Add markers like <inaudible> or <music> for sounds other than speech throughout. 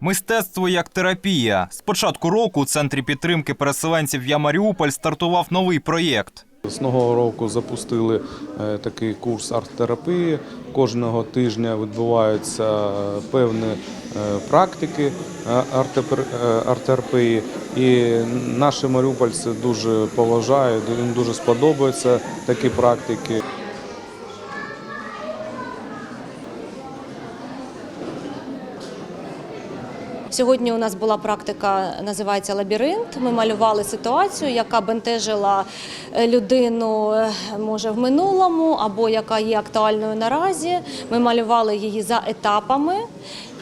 Мистецтво як терапія. З початку року у центрі підтримки переселенців Я Маріуполь стартував новий проєкт. З нового року запустили е, такий курс арт-терапії. Кожного тижня відбуваються певні е, практики е, арт-терапії. І наші маріупольці дуже поважають, їм дуже сподобаються такі практики. Сьогодні у нас була практика, називається лабіринт. Ми малювали ситуацію, яка бентежила е, людину е, може в минулому або яка є актуальною наразі. Ми малювали її за етапами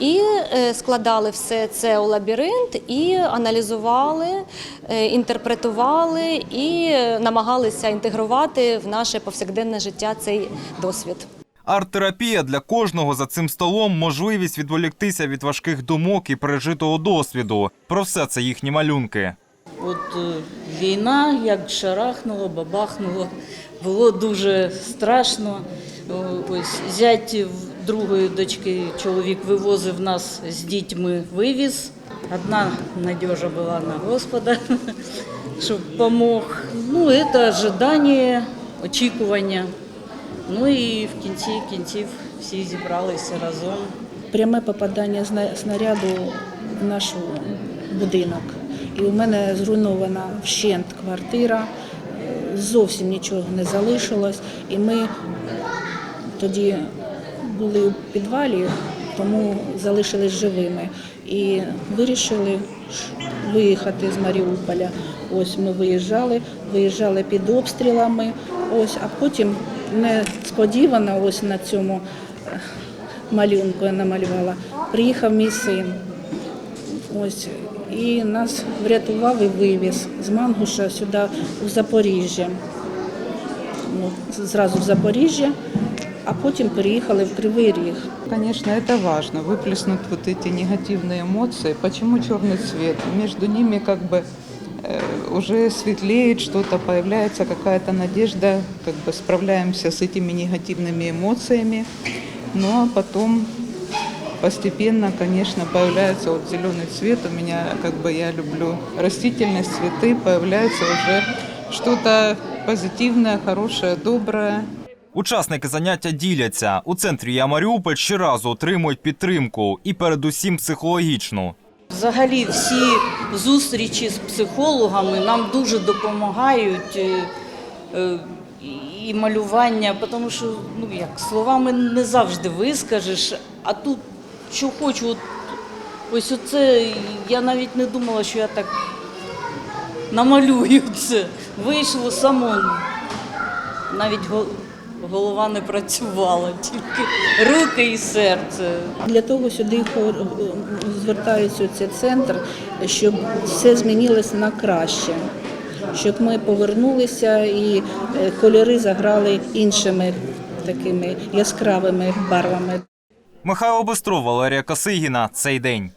і е, складали все це у лабіринт і аналізували, інтерпретували і намагалися інтегрувати в наше повсякденне життя цей досвід. Арт-терапія для кожного за цим столом можливість відволіктися від важких думок і пережитого досвіду. Про все це їхні малюнки. От е, війна як шарахнула, бабахнула, було дуже страшно. Ось зять другої дочки чоловік вивозив нас з дітьми, вивіз. Одна надежа була на Господа, <laughs> щоб помог. Ну, це очікування. Ну і в кінці кінців всі зібралися разом. пряме попадання снаряду в наш будинок. І у мене зруйнована вщент квартира, зовсім нічого не залишилось. І ми тоді були у підвалі, тому залишились живими. І вирішили виїхати з Маріуполя. Ось ми виїжджали, виїжджали під обстрілами. Ось, а потім несподівано ось на цьому е, малюнку я намалювала. Приїхав мій син. Ось і нас врятував і вивіз з Мангуша сюди у Запоріжжя. Ну, зразу в Запоріжжя, а потім переїхали в Кривий Ріг. Конечно, это важно, выплеснуть вот эти негативные эмоции. Почему черный цвет? Между ними как бы э, уже светлеет что-то, появляется какая-то надежда, как бы справляемся с этими негативными эмоциями. Ну а потом постепенно, конечно, появляется вот зеленый цвет. У меня, как бы я люблю растительность, цветы, появляется уже что-то позитивное, хорошее, доброе. Учасники заняття діляться. У центрі Я Маріуполь щоразу отримують підтримку і передусім психологічну. Взагалі, всі зустрічі з психологами нам дуже допомагають е, е, і малювання, тому що ну як словами не завжди вискажеш, а тут що хочу, от, ось оце я навіть не думала, що я так намалюю це. Вийшло само. Навіть голова не працювала, тільки руки і серце. Для того сюди звертаються у цей центр, щоб все змінилося на краще, щоб ми повернулися і е, кольори заграли іншими такими яскравими барвами. Михайло Бистров, Валерія Косигіна. Цей день.